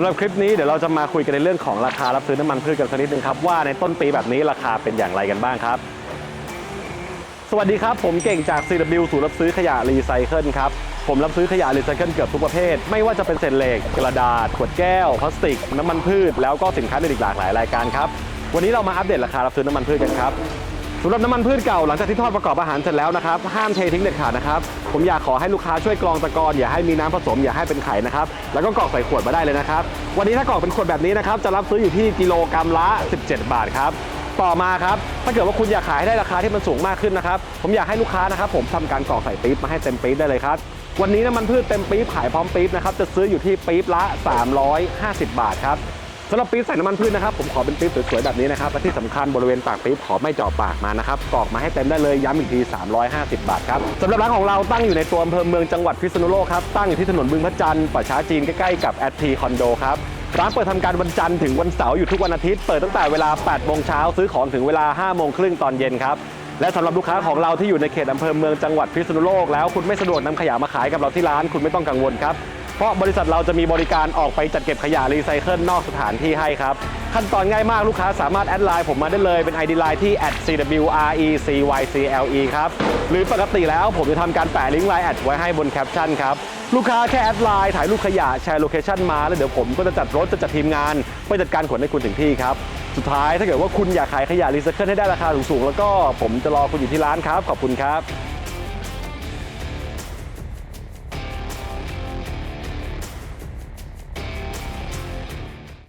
ำหรับคลิปนี้เดี๋ยวเราจะมาคุยกันในเรื่องของราคารับซื้อน้ำมันพืชกันสักนิดนึงครับว่าในต้นปีแบบนี้ราคาเป็นอย่างไรกันบ้างครับ สวัสดีครับ ผมเก่งจาก CW ศูนย์รับซื้อขยะรีไซเคิลครับผมรับซื้อขยะรีไซเคิลเกือบทุกประเภท ไม่ว่าจะเป็นเศษเหล็กกระดาษ ขวดแก้วพลาสติก น้ำมันพืช แล้วก็สินค้าอื่นอีกหลากหลายรายการครับวันนี้เรามาอัปเดตราคารับซื้อน้ำมันพืชกันครับ สำหรับน้ำมันพืชเก่าหลังจากที่ทอดประกอบอาหารเสร็จแล้วนะครับห้ามเททิ้งเด็ดขาดนะครับผมอยากขอให้ลูกค้าช่วยกรองตะกอนอย่าให้มีน้ำผสมอย่าให้เป็นไข่นะครับแล้วก็กรอกใส่ขวดมาได้เลยนะครับวันนี้ถ้ากรอกเป็นขวดแบบนี้นะครับจะรับซื้ออยู่ที่กิโลกรัมละ 17 บาทครับต่อมาครับถ้าเกิดว่าคุณอยากขายได้ราคาที่มันสูงมากขึ้นนะครับผมอยากให้ลูกค้านะครับผมทำการกรอกใส่ปี๊บมาให้เต็มปี๊บได้เลยครับวันนี้น้ำมันพืชเต็มปี๊บขายพร้อมปี๊บนะครับจะซื้ออยู่ที่ปี๊บละ 350 บาทครับ สำหรับปี๊บใส่น้ำมันพืชนะครับผมขอเป็นปี๊บสวยๆแบบนี้นะครับและที่สำคัญบริเวณปากปี๊บขอไม่เจาะปากมานะครับกรอกมาให้เต็มได้เลยย้ำอีกที 350 บาทครับสำหรับร้านของเราตั้งอยู่ในตัวอำเภอเมืองจังหวัดพิษณุโลกครับตั้งอยู่ที่ถนนบึงพระจันทร์ป่าช้าจีนใกล้ๆกับแอดทีคอนโดครับร้านเปิดทำการวันจันทร์ถึงวันเสาร์อยู่ทุกวันอาทิตย์เปิดตั้งแต่เวลา 8 โมงเช้าซื้อของถึงเวลา 5 โมงครึ่งตอนเย็นครับและสำหรับลูกค้าของเราที่อยู่ในเขตอำเภอเมืองจังหวัดพิษณุโลกแล้วคุณไม่สะดวกนำขยะมาขายกับเราที่ร้านคุณไม่ต้องกังวลครับ เพราะบริษัทเราจะมีบริการออกไปจัดเก็บขยะรีไซเคิลนอกสถานที่ให้ครับ ขั้นตอนง่ายมากลูกค้าสามารถแอดไลน์ผมมาได้เลยเป็น ID ไลน์ที่ @cwrecycle ครับ หรือปกติแล้วผมจะทำการแปะลิงก์ไลน์แอดไว้ให้บนแคปชั่นครับ ลูกค้าแค่แอดไลน์ถ่ายรูปขยะแชร์โลเคชั่นมาแล้วเดี๋ยวผมก็จะจัดรถจะจัดทีมงานไปจัดการขนให้คุณถึงที่ครับสุดท้ายถ้าเกิดว่าคุณอยากขายขยะรีไซเคิลให้ได้ราคาสูงๆแล้วก็ผมจะรอคุณอยู่ที่ร้านครับขอบคุณครับ